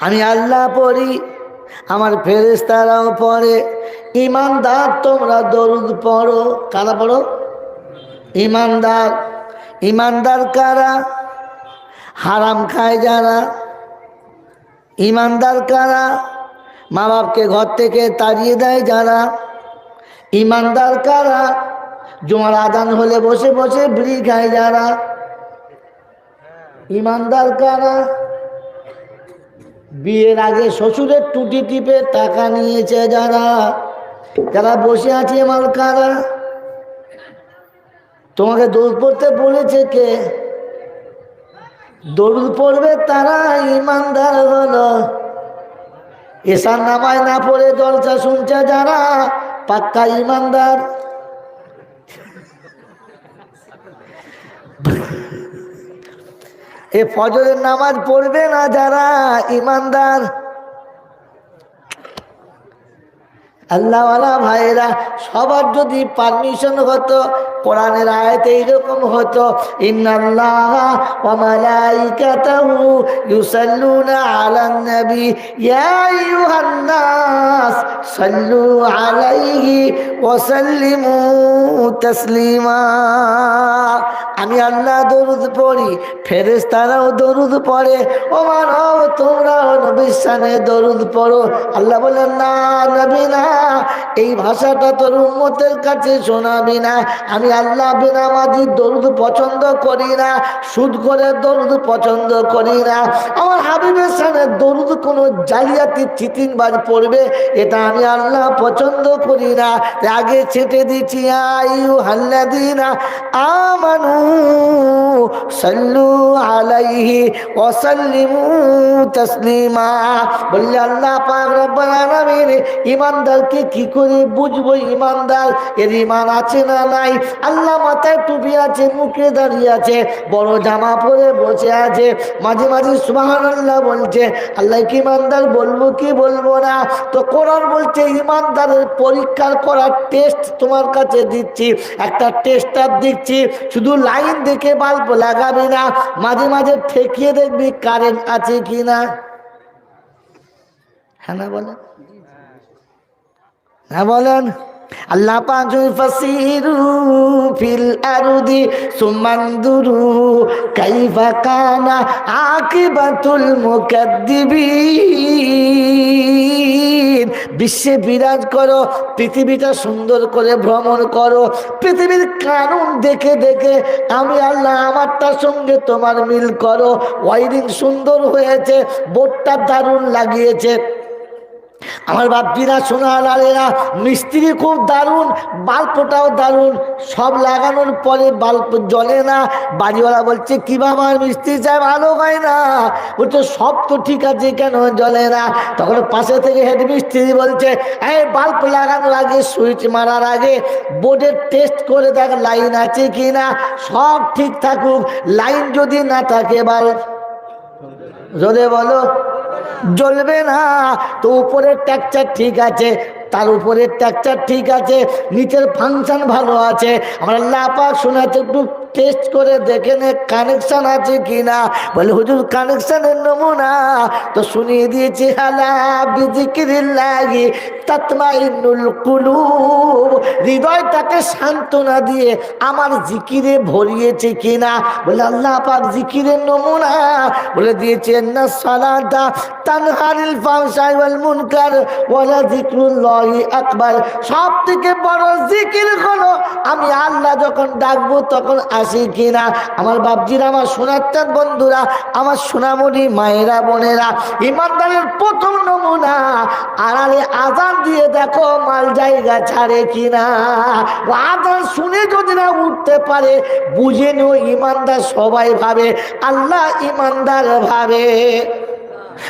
আমি আল্লাহ পড়ি, আমার ফেরেস্তারাও পড়ে। ইমানদার তোমরা দরুদ পড়ো। কারা পড়ো? ইমানদার। ইমানদার কারা? হারাম খায় যারা। ইমানদার কারা? মা বাপকে ঘর থেকে তাড়িয়ে দেয় যারা। ইমানদার কারা? জমার আদান হলে বসে বসে বিড়ি খায় যারা। ইমানদার কারা? বিয়ের আগে শ্বশুরের টুটি টিপে টাকা নিয়েছে যারা। যারা বসে আছে আমার কারা তোমাকে দৌড় পড়তে বলেছে কে? দৌড় পড়বে তারা, ইমানদার হলো। এসার নামায় না পড়ে জলসা শুনছে যারা, পাক্কা ইমানদার। এ ফজরের নামাজ পড়বে না যারা ইমানদার? আল্লাহওয়ালা ভাইরা সবার যদি পারমিশন হতো কোরআনের আয়াতে এইরকম হতো আমি আল্লাহ দরুদ পড়ি, ফেরেশতারাও দরুদ পড়ে ও মানব তোমরাও নবীর সামনে দরুদ পড়ো। আল্লাহ বলেন না, নবী না, এই ভাষাটা তোর উম্মতের কাছে শোনাবি না। আমি আল্লাহ বিনামাজি দরুদ পছন্দ করি না, সুদ করে দরুদ পছন্দ করি না। আমার হাবিবের সামনে দরুদ কোনো জালিয়াতি চিতিংবাজ পড়বে, এটা আমি আল্লাহ পছন্দ করি না। আগে ছেটে দিচ্ছি আয়ু হাল্লাদিনা আমানু সাল্লু আলাইহি ওয়াসাল্লিমু তাসলিমা। বললে আল্লাহ পাক রব্বুল আলামিন, ইমানদারকে কি করে বুঝব ইমানদার? এর ইমান আছে না নাই? আল্লাহ মাথায় টুপি আছে, মুখে দাঁড়িয়ে আছে, বড় জামা পরে বসে আছে, মাঝে মাঝে সুবহানাল্লাহ বলছে, আল্লাহ কি ইমানদার বলব কি বলব না? তো কোরআন বলছে, ইমানদারের পরীক্ষার করার টেস্ট তোমার কাছে দিচ্ছি, একটা টেস্টার দিচ্ছি শুধু লাইন দেখে বাল্ব লাগাবি না, মাঝে মাঝে ঠেকিয়ে দেখবি কারেন্ট আছে কি না। হ্যাঁ না বলেন? হ্যাঁ বলেন? আল্লাহ পাঁচু ফাসিরু ফিল আরদি সুমানদুরু কাইফা কানা আকিবাতুল মুকাদ্দিবিন। বিশ্বে বিরাজ করো, পৃথিবীটা সুন্দর করে ভ্রমণ করো, পৃথিবীর কানুন দেখে দেখে আমি আল্লাহ আমারটার সঙ্গে তোমার মিল করো। ওয়াইরিং সুন্দর হয়েছে বোর্ডটা দারুণ লাগিয়েছে। আমার বাপিরা সোনা লালেরা, মিস্ত্রি খুব দারুণ, বাল্বটাও দারুণ, সব লাগানোর পরে বাল্ব জ্বলে না। বাড়িওয়ালা বলছে, কি বাবা মিস্ত্রি সাহেব আলো হয় না। বলছে, সব তো ঠিক আছে, কেন জ্বলে না? তখন পাশে থেকে হেড মিস্ত্রি বলছে, এই বাল্ব লাগানোর আগে, সুইচ মারার আগে বোর্ডের টেস্ট করে দেখ, লাইন আছে কি না সব ঠিক থাকুক, লাইন যদি না থাকে বাল্ব যদি বলো, জ্বলবে না, তো উপরের ট্যাকচার ঠিক আছে, তার উপরের ট্যাকচার ঠিক আছে, নিচের ফাংশন ভালো আছে। আমরা লাপা শোনাতে একটু টেস্ট করে দেখে নে কানেকশন আছে কি না বলে, হুজুর কানেকশনের নমুনা তো শুনিয়ে দিয়েছি। হালা বিজিকিরিল্লাহি তাতমাইনুল কুলুব। হৃদয়টাকে সান্ত্বনা দিয়ে আমার জিকিরে ভরিয়েছে কিনা? বলে, আল্লাহ পাক জিকিরের নমুনা বলে দিয়েছেন না সালাদা তানহারিল ফাহশাই ওয়াল মুনকার ওয়ালা জিকরুল্লাহি আকবার। সব থেকে বড় জিকির হলো, আমি আল্লাহ যখন ডাকবো তখন আসি কিনা? আমার বাপজিরা, আমার সোনাত্তার বন্ধুরা, আমার সোনামণি, মায়েরা, বোনেরা, ইমানদারের প্রথম নমুনা, আড়ালে আজান দিয়ে দেখো মাল জায়গা ছাড়ে কিনা? আজান শুনে যদি না উঠতে পারে, বুঝে নিও ইমানদার সবাই ভাবে, আল্লাহ ইমানদার ভাবে।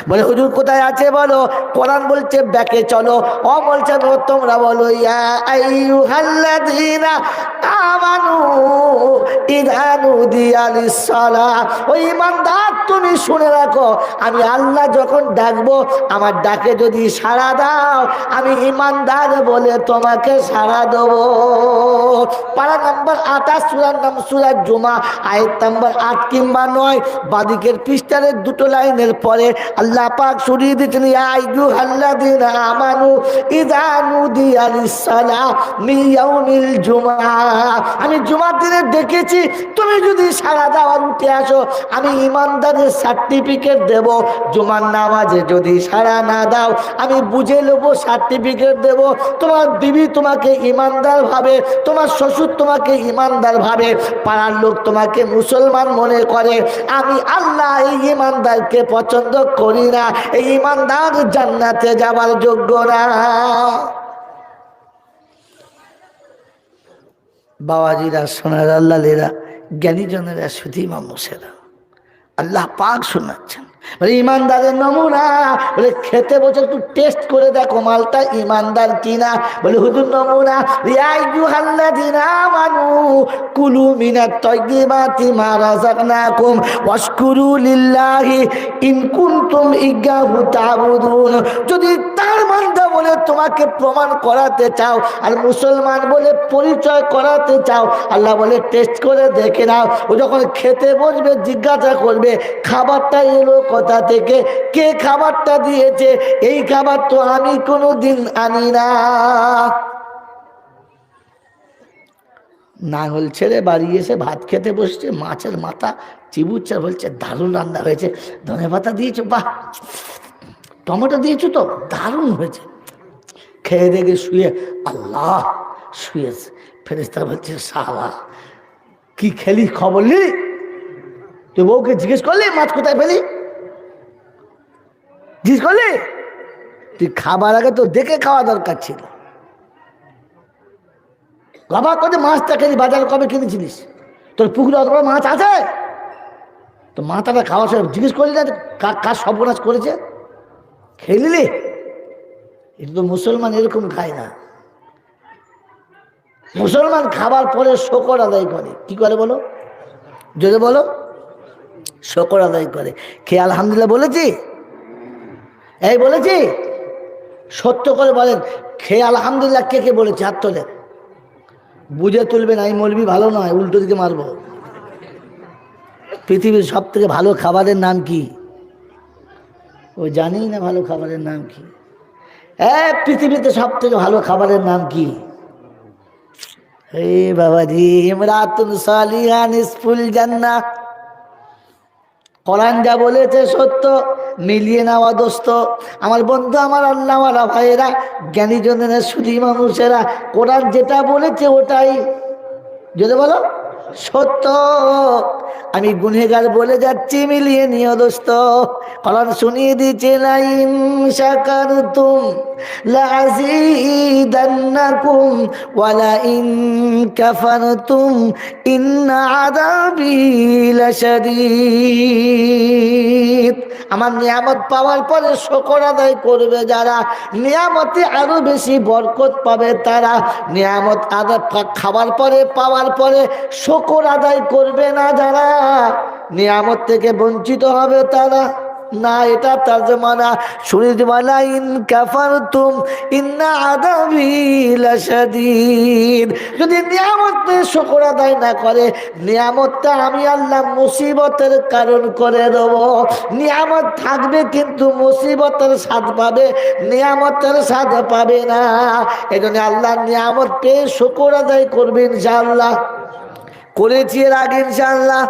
বলে, হুজুর কোথায় আছে বলো? কোরআন বলছে, ব্যাকে চলো। ও বলছে তোমরা বলো আমানু তুমি শুনে রাখো, আমি আল্লাহ যখন ডাকবো, আমার ডাকে যদি সাড়া দাও, আমি ঈমানদার বলে তোমাকে সাড়া দেবো। পারা নাম্বার আঠাশ সুরার নাম সুরার জুমা আয়ের নাম্বার আট কিংবা নয়, বাদিকের পৃষ্ঠারের দুটো লাইনের পরে আল্লাহ পাক শুনিয়ে দিচ্ছেন আইয়ু হাল্লাদিন আমানু ইদা নুদিয়া লিসসালাহ মিন ইয়াউমিল আমি জুমার দিনে দেখেছি, তুমি যদি সারা দাওয়ার উঠে আসো, আমি ইমানদারের সার্টিফিকেট দেব। জুমার নামাজে যদি সারা না দাও, আমি বুঝে নেব, সার্টিফিকেট দেব। তোমার বিবি তোমাকে ইমানদার ভাবে, তোমার শ্বশুর তোমাকে ইমানদার ভাবে, পাড়ার লোক তোমাকে মুসলমান মনে করে। আমি আল্লাহ এই ইমানদারকে পছন্দ করি। না এই ইমানদার জান্নাতে যাবার যোগ্য না। বাবাজিরা, সোনার আল্লাহরা জ্ঞানীজনেরা শুধু মানুষেরা আল্লাহ পাক শোনাচ্ছেন। বলে, ইমানদারের নমুনা। বলে, খেতে বছর একটু টেস্ট করে দেখো, মালটা ইমানদার কিনা? বলে, হুজুর, নমুনা। রিয়াইয়ুহাল্লাযিনা আমানু, কুলু মিনাত তাইয়্যিবাতি মা রাযাকনাকুম ওয়াশকুরু লিল্লাহি ইন কুনতুম ইয়্যাহু তা'বুদুন। যদি তার বান্দা বলে, তোমাকে প্রমাণ করাতে চাও আর মুসলমান বলে পরিচয় করাতে চাও, আল্লাহ বলে টেস্ট করে দেখে নাও। ও যখন খেতে বসবে, জিজ্ঞাসা করবে, খাবারটা এলো কোথা থেকে কে খাবারটা দিয়েছে? এই খাবার তো আমি কোনো দিন আনি না। নাঙল ছেড়ে বাড়ি এসে ভাত খেতে বসছে, মাছের মাথা চিবুচ্ছে বলছে, দারুণ রান্না হয়েছে। ধনে পাতা দিয়েছ? বাহ! টমেটো দিয়েছ তো? দারুণ হয়েছে। খেয়ে দেখে শুয়ে আল্লাহ শুয়েছে ফেরেস্তা বলছে সালা কি খেলি খবর নিলি? তুই বউকে জিজ্ঞেস করলি, মাছ কোথায় পেলি? জিজ্ঞেস করলি? তুই খাবার আগে তো দেখে খাওয়া দরকার ছিল। বাবা, কত মাছটা খেলি বাজারে কবে কিনেছিলিস? তোর পুকুরে অত মাছ আছে? তো মাথাটা খাওয়া সব জিজ্ঞেস করলি না কার সর্বনাশ করেছে? নিলি? এটা তো মুসলমান এরকম খায় না। মুসলমান খাবার পরে শকর আদায় করে। কি করে বলো? যদি বলো। শকর আদায় করে। খেয়ে আলহামদুলিল্লাহ বলেছি? এই বলেছি? সত্য করে বলেন। খেয়ে আলহামদুলিল্লাহ কে কে বলেছে হাত তোলে? বুঝে তুলবেন আমি মলবি ভালো নয়, উল্টো দিকে মারবো। পৃথিবীর সব থেকে ভালো খাবারের নাম কি? ও জানি না ভালো খাবারের নাম কি। হ্যাঁ পৃথিবীতে সব থেকে ভালো খাবারের নাম কি? হে বাবাজি, ইমরাতুন সালিহান ইসফুল জান্না কোরআন যা বলেছে সত্য, মিলিয়ে নেওয়া দোস্ত। আমার বন্ধু, আমার আল্লাহওয়ালা ভাইয়েরা, জ্ঞানী জনের সুদী মানুষেরা, কোরআন যেটা বলেছে ওটাই। যদি বলো? সত্য। আমি গুনেগার বলে যাচ্ছি, মিলিয়ে নিও দোস্ত। কোরআন শুনিয়ে দিচ্ছে তুম লাজিদান্নাকুম ওয়ালা ইন লাশাদীদ। আমার নিয়ামত পাওয়ার পরে শকর আদায় করবে যারা। নিয়ামতে আরও বেশি বরকত পাবে তারা। নিয়ামত আদা খাবার পরে, পাওয়ার পরে শকর আদায় করবে না যারা। নিয়ামত থেকে বঞ্চিত হবে তারা। না, এটা তার্জমানা শুনিতে মালা ইন কাফারতুম ইন্না আদাবি লাশাদীদ। যদি নিয়ামত শকর আদায় না করে, নিয়ামতটা আমি আল্লাহ মুসিবতের কারণ করে দেব। নিয়ামত থাকবে কিন্তু মুসিবতের স্বাদ পাবে, নিয়ামতের স্বাদ পাবে না। এই জন্য আল্লাহ নিয়ামত পেয়ে শুকর আদায় করবে ইনশাআল্লাহ। করেছি এর আগে ইনশাল্লাহ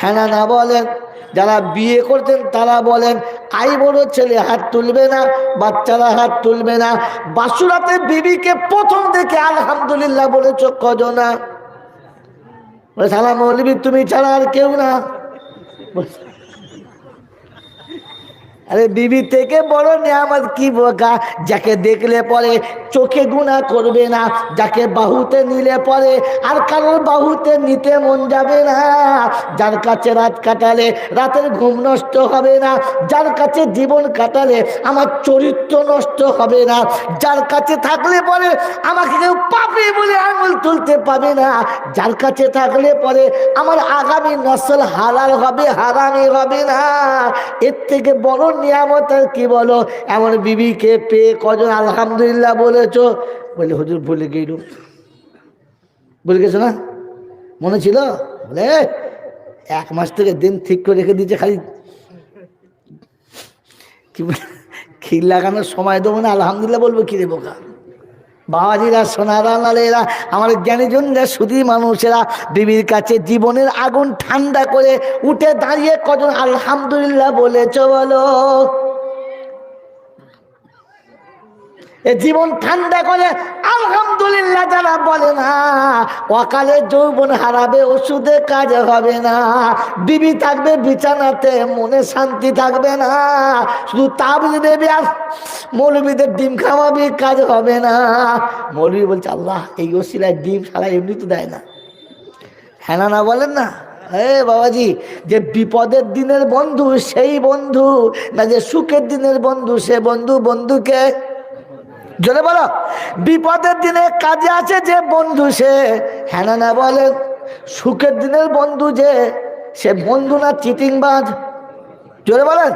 হ্যাঁ না বলেন, যারা বিয়ে করতেন তারা বলেন, আই বড় ছেলে, হাত তুলবে না, বাচ্চারা হাত তুলবে না। বাসুরাতে বিবিকে প্রথম দেখে আলহামদুলিল্লাহ বলেছ কজনা সালাম তুমি ছাড়া আর কেউ না। আরে বিবি থেকে বড় নিয়ামত কি বোকা? যাকে দেখলে পরে চোখে গুণা করবে না, যাকে বাহুতে নিলে পরে আর কারোর বাহুতে নিতে মন যাবে না। যার কাছে রাত কাটালে রাতের ঘুম নষ্ট হবে না, যার কাছে জীবন কাটালে আমার চরিত্র নষ্ট হবে না, যার কাছে থাকলে পরে আমাকে কেউ পাবে বলে আঙুল তুলতে পাবে না, যার কাছে থাকলে পরে আমার আগামী নসল হালাল হবে হারামি হবে না। এর থেকে বড় নিয়ামত কি বলো? এমন বিবিকে পেয়ে কজন আলহামদুলিল্লাহ বলেছ? বলে, হুজুর, ভুলে গেল বলে গেছো না? মনে ছিল? বলে এক মাস থেকে দিন ঠিক করে রেখে দিচ্ছে খালি। কি খিল লাগানোর সময় দেবো না, আলহামদুলিল্লাহ বলব কি দেবো বোকা। বাবাজিরা সোনারা লালেরা আমার জ্ঞানীজনরা শুধু মানুষেরা, বিবির কাছে জীবনের আগুন ঠান্ডা করে উঠে দাঁড়িয়ে কজন আলহামদুলিল্লাহ বলেছ বলো। এ জীবন ঠান্ডা করে, আলহামদুলিল্লাহ যারা বলে না, অকালে যৌবন হারাবে, ওষুধে কাজ হবে না, বিবি থাকবে বিছানাতে, মনে শান্তি থাকবে না, শুধু তাবলি দেবে আর মৌলবীদের ডিম খাওয়াবি, কাজ হবে না। মৌলবী বলছে, আল্লাহ, এই ওসিলায় ডিম ছাড়া এমনি তো দেয় না। হ্যাঁ না বলেন না? হে বাবাজি, যে বিপদের দিনের বন্ধু সেই বন্ধু, না যে সুখের দিনের বন্ধু সে বন্ধু, বন্ধুকে জোরে বলো। বিপদের দিনে কাজে আছে যে বন্ধু সে? হ্যাঁ না বলে সুখের দিনের বন্ধু যে, সে বন্ধু না চিটিংবাজ? জোরে বলেন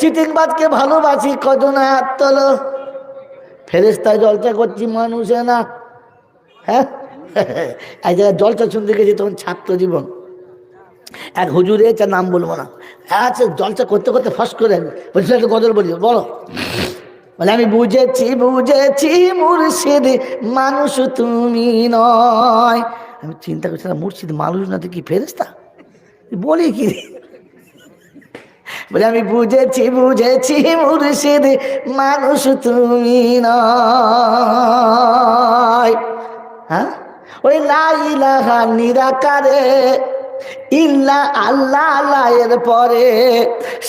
চিটিংবাজকে ভালোবাসি কজন হাত তোলো ফেরেস্তায় জলচা করছি মানুষে না। হ্যাঁ? এক জায়গায় জলচা শুনতে গেছি তখন ছাত্র জীবন। এক হুজুরে এসে নাম বলব না। আচ্ছা জলচা করতে করতে ফাঁস করে বলছিল একটা গজল বলি, বলো। বলে, আমি বুঝেছি বুঝেছি মুর্শিদ, মানুষ তুমি নয়। আমি চিন্তা করছিলাম মুর্শিদ মানুষ না তো কি ফেরেস্তা বলি কি? বলে, আমি বুঝেছি বুঝেছি মুর্শিদ, মানুষ তুমি নয়। হ্যাঁ? ওই লাইলাহা নিরাকারে ইল্লা আল্লাহ আল্লাহের পরে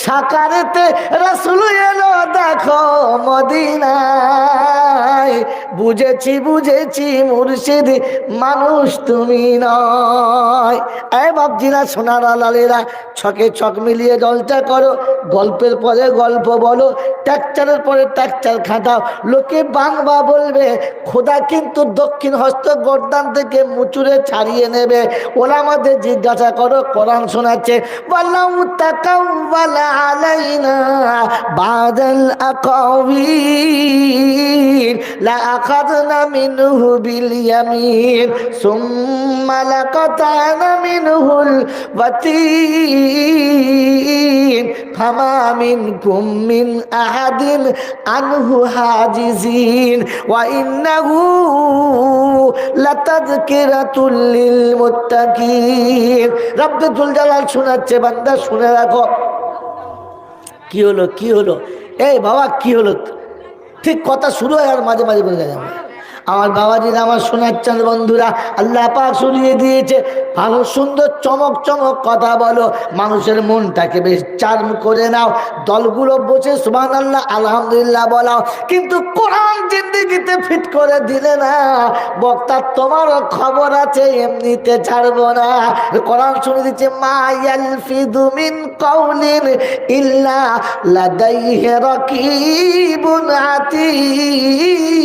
সাকারেতে রসুল এলো দেখো মদিনায়। বুঝেছি বুঝেছি মুর্শিদ মানুষ তুমি নয়। এ বাবজিরা সোনার লালেরা ছকে ছক মিলিয়ে জলটা করো, গল্পের পরে গল্প বলো, ট্যাকচারের পরে ট্যাকচার খাটাও। লোকে বাংবা বলবে, খোদা কিন্তু দক্ষিণ হস্ত গর্দান থেকে মুচুরে ছাড়িয়ে নেবে। ওরা আমাদের জিজ্ঞাসা করো, কোরআন শোনাচ্ছে বললাম তাকাউবালা আলাইনা বাদাল আকাবির, লা আখাযনা মিনহু বিল ইয়ামিন, সুম্মা লাকাতানা মিনহুল ওয়াতিন ফামা মিনকুম আহাদিন আনহু হাজিজিন, ওয়া ইন্নাহু লাতাযকিরাতুল লিল মুত্তাকিন। রব্বুল জালাল শোনাচ্ছে, বান্দা, শুনে রাখো। কি হলো কি হলো? এই বাবা, কি হলো? ঠিক কথা শুরু হয় আর মাঝে মাঝে বলে আমার বাবাজিরা আমার শোনাচ্ছেন বন্ধুরা, আল্লাহ পাক শুনিয়ে দিয়েছে। ভালো, সুন্দর, চমক চমক কথা বলো। মানুষের মনটাকে বেশ চার্ম করে নাও। দলগুলো বসে সুমান আল্লাহ আলহামদুলিল্লাহ বলাও। কিন্তু কোরআন জিন্দিগিতে ফিট করে দিলে না, বক্তা তোমারও খবর আছে, এমনিতে ছাড়বো না। কোরআন শুনে দিচ্ছে মা ইয়ালফিদু মিন কাউলিন ইল্লা লাদাইহি রাকিবুন আতীদ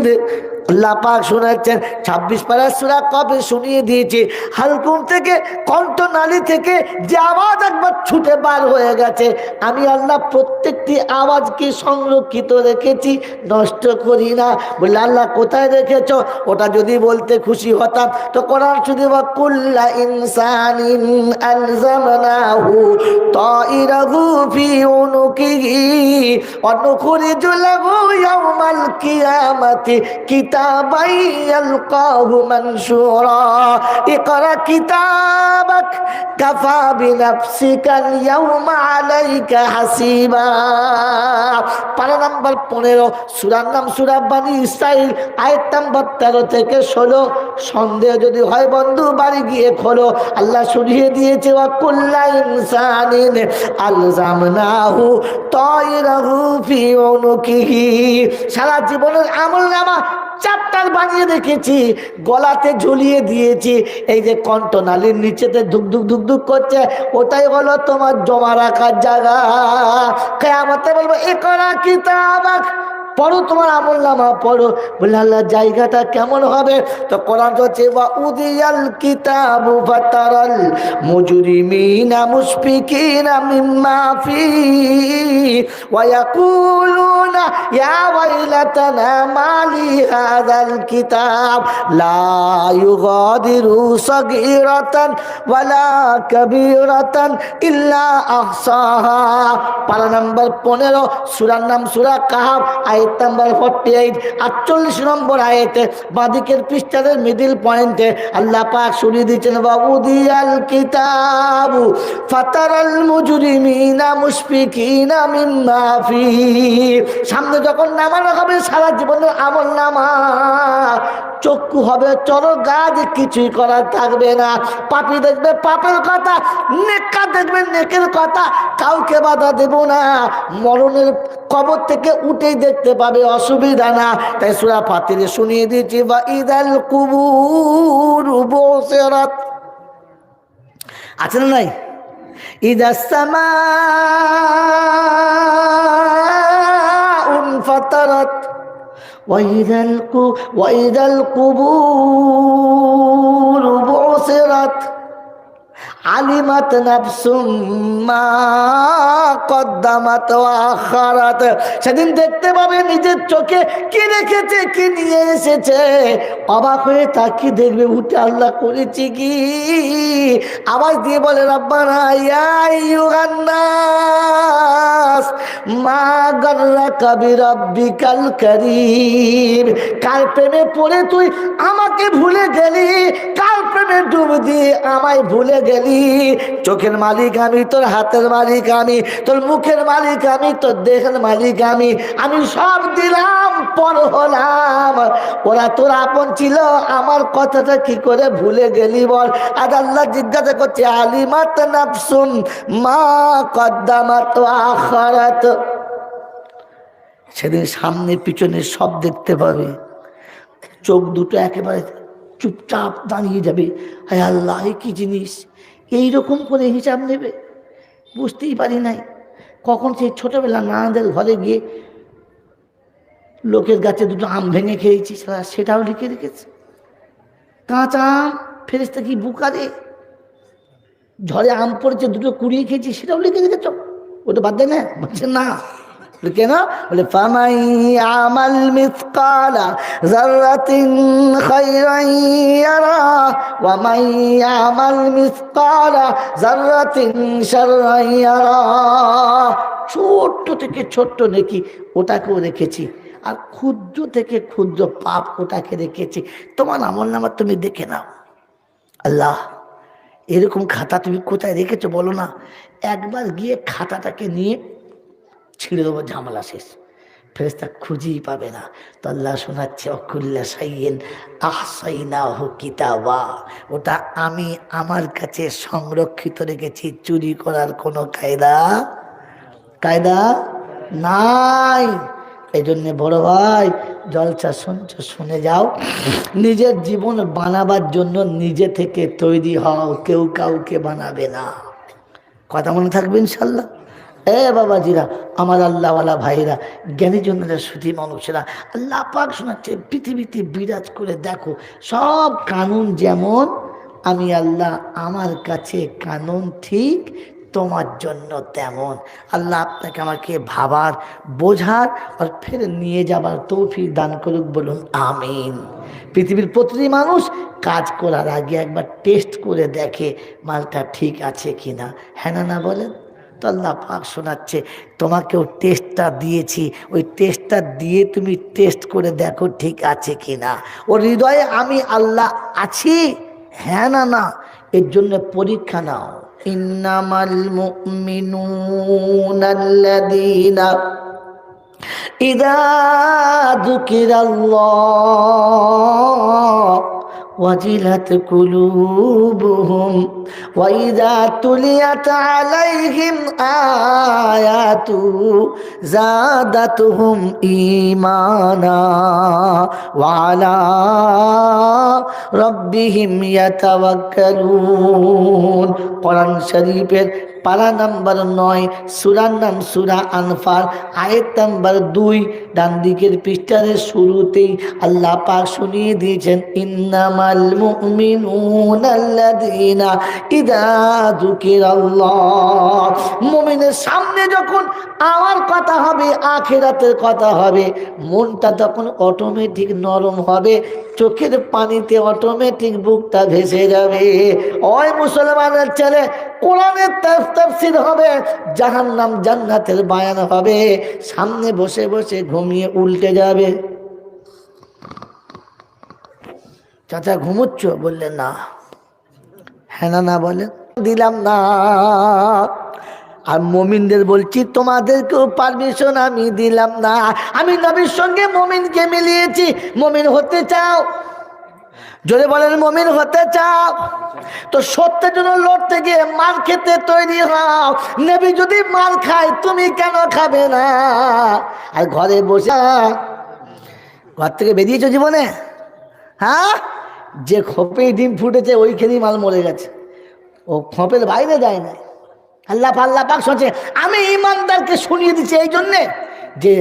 だ。লাপাক শোনাচ্ছেন, ছাব্বিশ পারা সুরা কবে শুনিয়ে দিয়েছে। হালকুম থেকে কণ্ঠনালী থেকে যে আওয়াজ একবার ছুটে বার হয়ে গেছে। আমি আল্লাহ প্রত্যেকটি আওয়াজকে সংরক্ষিত রেখেছি, নষ্ট করি না। বললে, আল্লাহ, কোথায় রেখেছ? ওটা যদি বলতে খুশি হতাম। তো কোরআন শুধু বা কুল্লা ইনসানিন আলজামনাহু তাইরাহু কিতাবাই ইয়ালকাহু মানশুরা ইকরা কিতাবাক কাফা বিনাফসিকাল ইয়াওমা আলাইকা হাসিবা। পারা নাম্বার পনেরো, সুরার নাম সুরা বানি ইসরাইল, আয়াত নাম্বার তেরো থেকে ষোলো। সন্দেহ যদি হয় বন্ধু, বাড়ি গিয়ে খোলো। আল্লাহ শুনিয়ে দিয়েছে ওয়া কুল্লা ইনসানিন আলজামনাহু তাইরাহু ফি উনুকিহি। সারা জীবনের আমল নামা চাপ্টার বানিয়ে দেখেছি গলাতে ঝুলিয়ে দিয়েছি, এই যে কণ্ঠনালীর নিচেতে ধুক ধুক ধুক ধুক করছে, ওটাই হলো তোমার জমা রাখার জায়গা। কেয়ামতে বলব, এ করা কিতাবাক পড়ো, তোমার আমল নামা পড়ো। বলে আল্লাহ, জায়গাটা কেমন হবে? তো কোরআন হচ্ছে বা উদিয়াল কিতাবু ফাতারাল মুজরিমিনা মুশফিকিনা মিম্মা ফি ওয়া ইয়াকুলুনা, ইয়া ওয়াইলাতানা মালি হাযাল কিতাব, লা ইউগাদিরু সাগীরাতান ওয়ালা কাবীরাতান ইল্লা আহসাহা। পারা নাম্বার পনেরো, সুরার নাম সুরা কাহাব আয়াত নাম্বার ফর্টি এইট আটচল্লিশ নম্বর আয়াতে বাদিকের পৃষ্ঠাদের মিডিল পয়েন্টে আল্লাহ পাক শুনিয়ে দিচ্ছেন বাবু দিয়াল কিতাবু ফাতারাল মুজরিমিনা মুশফিকিনা মিম্মা ফি। সামনে যখন নামানো হবে, সারা জীবনের আমল নামা, চক্ষু হবে চলো গাছ কিছুই করার থাকবে না। পাপি দেখবে পাপের কথা নেকা দেখবে নেকের কথা, কাউকে বাধা দেব না। মরণের কবর থেকে উঠেই দেখতে পাবে অসুবিধা না। তাই সুরা ফাতিরে শুনিয়ে দিচ্ছি বা ইদাল কুবুর বসেরাত। আছে না নাই? ইদাস্তামা ওয়াইদাল কু ওয়াইদাল কুবুর। আলিমাত নাফসুম কদ্দামাত আখারাত সেদিন দেখতে পাবে নিজের চোখে কি রেখেছে, কি নিয়ে এসেছে। অবাক হয়ে তাকিয়ে দেখবে উঠে আল্লাহ করেছি কি। আওয়াজ দিয়ে বলে, রব্বানা ইয়া ইউহান্নাস মা গর্রা কবি রব্বিকাল করিম। কার প্রেমে পড়ে তুই আমাকে ভুলে গেলি, কার প্রেমে ডুব দিয়ে আমায় ভুলে গেলি। চোখের মালিক আমি, তোর হাতের মালিক আমি, তোর মুখের মালিক আমি, তোর দেহের মালিক আমি। আমি সব দিলাম, পর হলাম। ওরা তোর আপন ছিল, আমার কথাটা কি করে ভুলে গেলি বল? আজ আল্লাহ জিজ্ঞাসা করছে, আলিমাত নাফসুন মা কদ্দামাত আখারাত। সেদিন সামনে পিছনে সব দেখতে পাবে। চোখ দুটো একেবারে চুপচাপ দাঁড়িয়ে যাবে। হায় আল্লাহ কি জিনিস? এই রকম করে হিসাব নেবে? বুঝতেই পারি নাই। কখন সেই ছোটবেলা নানাদের ঘরে গিয়ে লোকের গাছে দুটো আম ভেঙে খেয়েছি সেটাও লিখে রেখেছে। কাঁচা আম ফেরেস্তা কি বুকারে ঝড়ে আম পড়েছে, দুটো কুড়িয়ে খেয়েছি, সেটাও লিখে রেখেছ? ওটা বাদ দেয় না, বলছে না। কেন বলে, ফামাই আমাল মিসকালা জাররাতিন খাইরান ইয়ারা ওয়া আমাল মিসকালা জাররাতিন শাররান ইয়ারা। ছোট্ট থেকে ছোট্ট নেকি ওটাকেও রেখেছি, আর ক্ষুদ্র থেকে ক্ষুদ্র পাপ ওটাকে রেখেছি। তোমার আমল নামার তুমি দেখে নাও। আল্লাহ, এরকম খাতা তুমি কোথায় রেখেছো বলো না? একবার গিয়ে খাতাটাকে নিয়ে ছিঁড়ে দেবো, ঝামেলা শেষ। ফেরেস্তা খুঁজেই পাবে না। তো আল্লাহ শোনাচ্ছে, অকুল্লা সাইয়েন আহসাইনা হো কিতাবা। ওটা আমি আমার কাছে সংরক্ষিত রেখেছি, চুরি করার কোনো কায়দা কায়দা নাই। এই জন্যে বড় ভাই, জলসা শুনছ, শুনে যাও। নিজের জীবন বানাবার জন্য নিজে থেকে তৈরি হও, কেউ কাউকে বানাবে না। কথা মনে থাকবে ইনশাল্লাহ? এ বাবাজিরা, আমার আল্লাহওয়ালা ভাইরা জ্ঞানী জনেরা সুধী মানুষেরা আল্লাহ পাক শোনাচ্ছে, পৃথিবীতে বিরাজ করে দেখো, সব কানুন যেমন, আমি আল্লাহ আমার কাছে কানুন ঠিক তোমার জন্য তেমন। আল্লাহ আপনাকে আমাকে ভাবার, বোঝার আর ফের নিয়ে যাবার তৌফিক দান করুক বলুন, আমিন। পৃথিবীর প্রতিটি মানুষ কাজ করার আগে একবার টেস্ট করে দেখে মালটা ঠিক আছে কি না হ্যাঁ না বলেন? তো আল্লাহ পাক শোনাচ্ছে, তোমাকেও টেস্টটা দিয়েছি। ওই টেস্টটা দিয়ে তুমি টেস্ট করে দেখো ঠিক আছে কি না ওর হৃদয়ে আমি আল্লাহ আছি? হ্যাঁ না না। এর জন্য পরীক্ষা নাও। ইন্নামাল মুমিনুনা আল্লাযীনা ইযা যুকিরাল্লাহ। وجلت قلوبهم وإذا تليت عليهم آياته زادتهم إيمانا وعلى ربهم يتوكلون قرآن شريف পারা নাম্বার নয়, সুরার নাম সুরা আনফার আয়ের নাম্বার দুই ডান দিকের পৃষ্ঠারের শুরুতেই আল্লাহ পাক শুনিয়ে দিয়েছেন, ইন্নামাল মুমিনুনা আল্লাযীনা ইযা যুকিরাল্লাহ। মুমিনের সামনে যখন আমার কথা হবে, আখেরাতের কথা হবে, মনটা তখন অটোমেটিক নরম হবে, চোখের পানিতে অটোমেটিক বুকটা ভেসে যাবে। ওই মুসলমানের ছেলে কোরআনের তাফসির হবে, জাহান্নাম জান্নাতের বায়ান হবে, সামনে বসে বসে ঘুমিয়ে উল্টে যাবে। চাচা ঘুমোচ্ছ? বললেন না। হ্যাঁ না না বলেন দিলাম না। আর মমিনদের বলছি, তোমাদেরকেও পারমিশন আমি দিলাম না। আমি নবীর সঙ্গে মমিনকে মিলিয়েছি। মমিন হতে চাও? যদি বলেন মমিন হতে চাও, তো সত্যের জন্য লড়তে গিয়ে মার খেতে তৈরি হও। নেবি যদি মার খায়, তুমি কেন খাবে না? আর ঘরে বসে, ঘর থেকে বেরিয়েছো জীবনে? হ্যাঁ? যে খোপে ডিম ফুটেছে, ওইখানেই মাল মরে গেছে। ও খোপের বাইরে যায় না আল্লাহ আল্লাহ পাক শুনছে, আমি ইমানদারকে শুনিয়ে দিচ্ছি এই জন্যে যে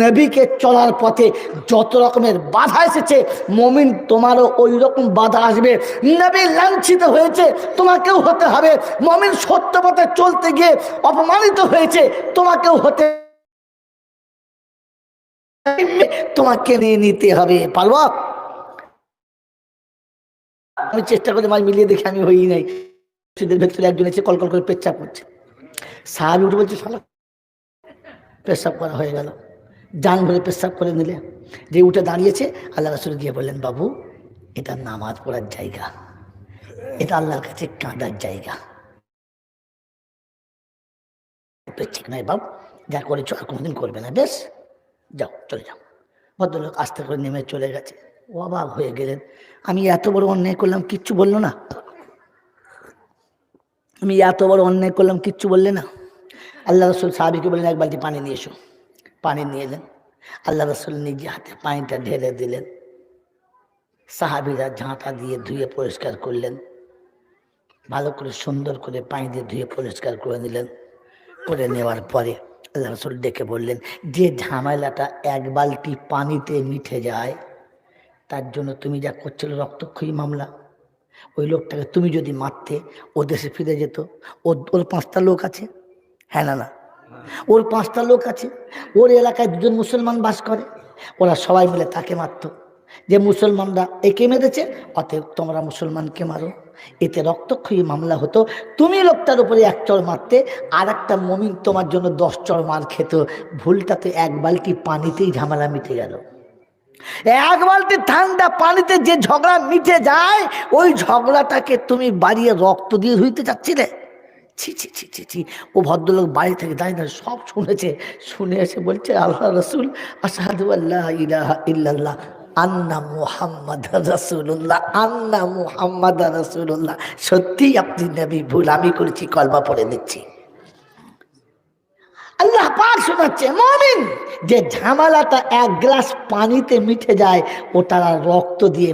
নবীকে চলার পথে যত রকমের বাধা এসেছে, মমিন তোমারও ওই রকম বাধা আসবে। নবী লাঞ্ছিত হয়েছে, তোমাকেও হতে হবে। মমিন সত্য পথে চলতে গিয়ে অপমানিত হয়েছে, তোমাকেও হতে তোমাকে নিয়ে নিতে হবে। পারব? আমি চেষ্টা করে মাঝ মিলিয়ে দেখি, আমি হই নাই। ভেতরে একজন এসে কল কল করে পেচ্ছাপ করছে। সাহাবি উঠে বলছে, শালা পেশাব করা হয়ে গেল। ডান ভরে পেশাব করে নিলে। যে উঠে দাঁড়িয়েছে, আল্লাহ রসুল গিয়ে বললেন, বাবু, এটা নামাজ পড়ার জায়গা। এটা আল্লাহর কাছে কাঁদার জায়গা। ঠিক নয় বাবু যা করেছ আর কোনোদিন করবে না। বেশ, যাও, চলে যাও। ভদ্রলোক আস্তে করে নেমে চলে গেছে। অবাক হয়ে গেলেন। আমি এত বড় অন্যায় করলাম, কিচ্ছু বলল না? আমি এত বড় অন্যায় করলাম, কিচ্ছু বললে না? আল্লাহ রসুল সাহাবিকে বললেন, এক বালতি পানি নিয়ে এসো। পানি নিয়ে এলেন। আল্লাহ রসুল নিজে হাতে পানিটা ঢেলে দিলেন। সাহাবিরা ঝাঁটা দিয়ে ধুয়ে পরিষ্কার করলেন। ভালো করে, সুন্দর করে পানি দিয়ে ধুয়ে পরিষ্কার করে নিলেন। করে নেওয়ার পরে আল্লাহ রসুল ডেকে বললেন, যে ঝামেলাটা এক বালতি পানিতে মিঠে যায়, তার জন্য তুমি যা করছিল রক্তক্ষয়ী মামলা। ওই লোকটাকে তুমি যদি মারতে, ও দেশে ফিরে যেত। ওর পাঁচটা লোক আছে। হ্যাঁ না না। ওর পাঁচটা লোক আছে, ওর এলাকায় দুজন মুসলমান বাস করে, ওরা সবাই মিলে তাকে মারত। যে মুসলমানরা একে মেরেছে, অতএব তোমরা মুসলমানকে মারো। এতে রক্তক্ষয়ী মামলা হতো। তুমি লোকটার উপরে এক চর মারতে আর একটা মমিন তোমার জন্য দশ চর মার খেত। ভুলটা তো এক বালতি পানিতেই ঝামেলা মিটে গেল। এক বালতি ঠান্ডা পানিতে যে ঝগড়া মিটে যায়, ওই ঝগড়াটাকে তুমি বাড়িয়ে রক্ত দিয়ে ধুইতে চাচ্ছিলে? ছি ছি ছি ছি ছি। ও ভদ্রলোক বাড়ি থেকে দাঁড়িয়ে দাঁড়িয়ে সব শুনেছে, শুনে এসে বলছে, আল্লাহ রসুল আসাদু আল্লাহ ইলাহা ইল্লাল্লাহ, আন্না মুহাম্মদ রসুল্লাহ আন্না মুহাম্মদ রসুল্লাহ সত্যি আপনি নবী ভুল, আমি করেছি, কলমা পড়ে নিচ্ছি। আল্লাহ পাক শোনাচ্ছে, মমিন, যে ঝামেলাটা এক গ্লাস পানিতে মিটে যায় ওটা রক্ত দিয়ে